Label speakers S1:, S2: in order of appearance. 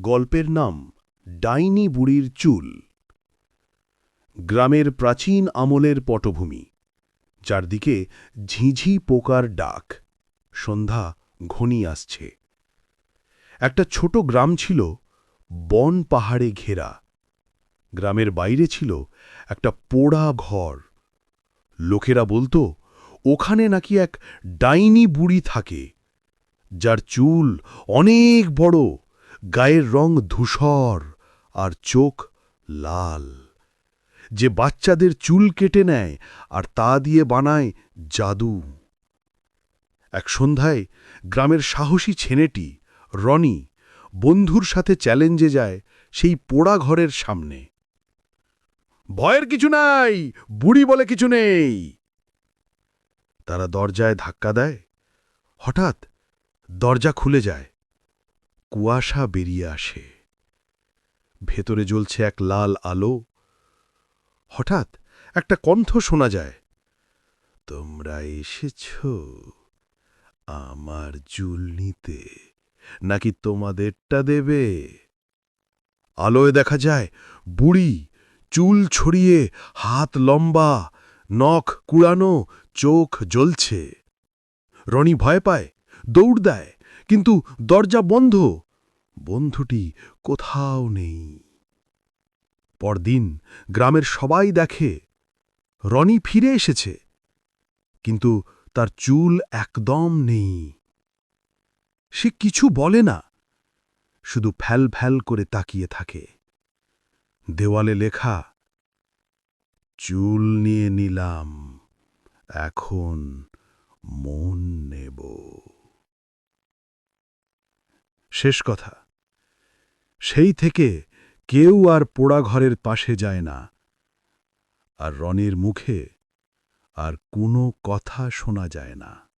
S1: গল্পের নাম ডাইনি বুড়ির চুল। গ্রামের প্রাচীন আমলের পটভূমি, চারদিকে ঝিঝি পোকার ডাক। সন্ধ্যা ঘনি আসছে। একটা ছোট গ্রাম ছিল বন পাহাড়ে ঘেরা। গ্রামের বাইরে ছিল একটা পোড়া ঘর। লোকেরা বলতো, ওখানে নাকি এক ডাইনি বুড়ি থাকে, যার চুল অনেক বড়। গায়ের রং ধূসর আর চোখ লাল। যে বাচ্চাদের চুল কেটে নেয় আর তা দিয়ে বানায় জাদু। এক সন্ধ্যায় গ্রামের সাহসী ছেলেটি, রনি, বন্ধুর সাথে চ্যালেঞ্জে যায় সেই পোড়া ঘরের সামনে। ভয়ের কিছু নাই, বুড়ি বলে কিছু নেই। তারা দরজায় ধাক্কা দেয়। হঠাৎ দরজা খুলে যায়। কুয়াশা বেরিয়ে আসে। ভেতরে জ্বলছে এক লাল আলো। হঠাৎ একটা কণ্ঠ শোনা যায়। তোমরা এসেছ আমার চুল নিতে, নাকি তোমাদেরটা দেবে? আলোয় দেখা যায়, বুড়ি, চুল ছড়িয়ে, হাত লম্বা, নখ কুড়ানো, চোখ জ্বলছে। রনি ভয় পায়, দৌড় দেয়। কিন্তু দরজা বন্ধ। বন্ধুটি কোথাও নেই। পরদিন গ্রামের সবাই দেখে, রনি ফিরে এসেছে, কিন্তু তার চুল একদম নেই। সে কিছু বলে না, শুধু ফ্যাল ফ্যাল করে তাকিয়ে থাকে। দেওয়ালে লেখা, চুল নিয়ে নিলাম, এখন মন শেষ কথা। সেই থেকে কেউ আর পোড়া ঘরের পাশে যায় না। আর রনের মুখে আর কোনো কথা শোনা যায় না।